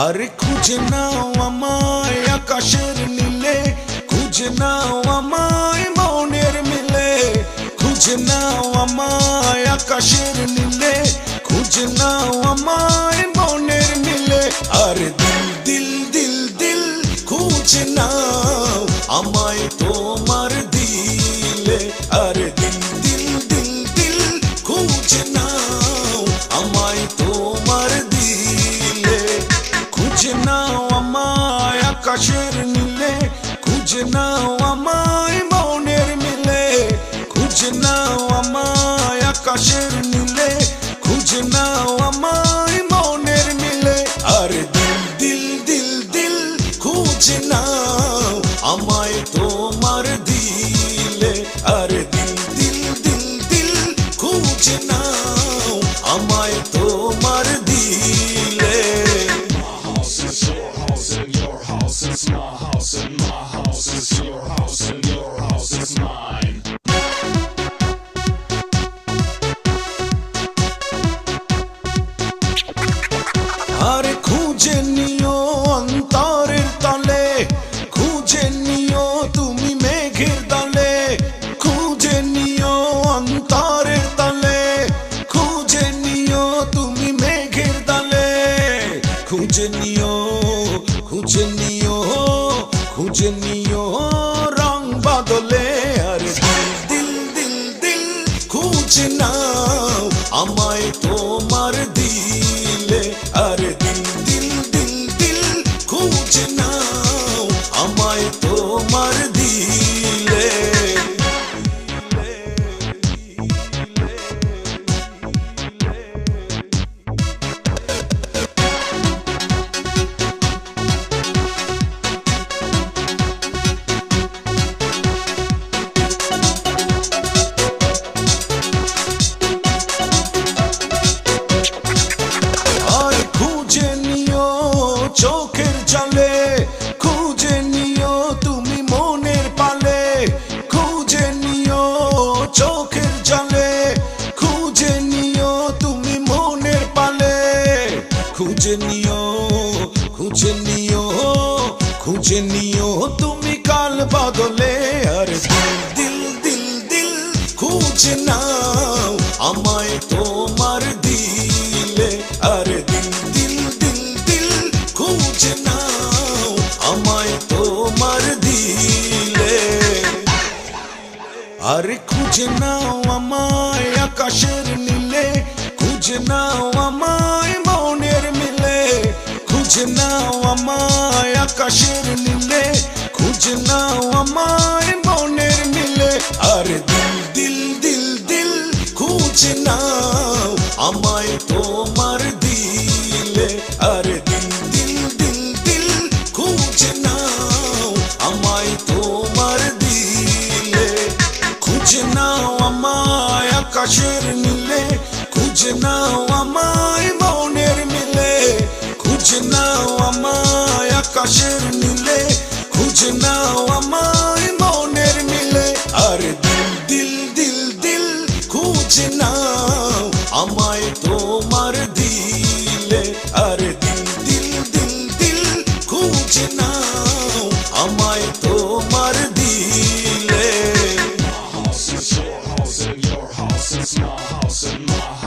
আরে খুঁজে নাও আমায় আকাশের নীলে, খুঁজে নাও আমায় মনের মিলে, খুঁজে নাও আমায় আকাশের নীলে, খুঁজে নাও আমায় মনের মিলে। আরে দিল দিল দিল দিল, খুঁজে নাও আমায় তোমার খুঁজে নাও আমায় মনের মিলে খুঁজে নাও আমায় আকাশের নীলে খুঁজে নাও আমায় মনের মিলে। আরে দিল দিল দিল দিল খুঁজে নাও আমায় তোমার দিলে। আরে দিল দিল দিল দিল খুঁজে নাও আমায় খুঁজে নাও খুঁজে নিও খুঁজে নিও খুঁজে নিও। তুমি কাল বদলে, আর দিল দিল দিল খুঁজে নাও আমায় তোমার দিলে। আরে দিল দিল দিল দিল, খুঁজে নাও আমায় তোমার দিলে। আরে খুঁজে নাও আমায় আকাশের নীলে, খুঁজে নাও আমায় মনের মিলে, খুঁজে নাও আমায় আকাশের নীলে, খুঁজে নাও আমায় মনের মিলে। আরে দিল দিল দিল দিল, খুঁজে নাও আমায় তোমার দিলে। আরে দিল দিল দিল দিল, খুঁজে নাও আমায় তোমার দিলে। খুঁজে নাও আমায় আকাশের নীলে, খুঁজে নাও আমায় আকাশের নীলে খুঁজে নাও আমায় মনের মিলে। আর দিল দিল দিল দিল, খুঁজে নাও আমায় তোমার দিলে। আর দিল দিল দিল দিল, খুঁজে নাও আমায় তোমার দিলে। House is your house and your house is my house and my house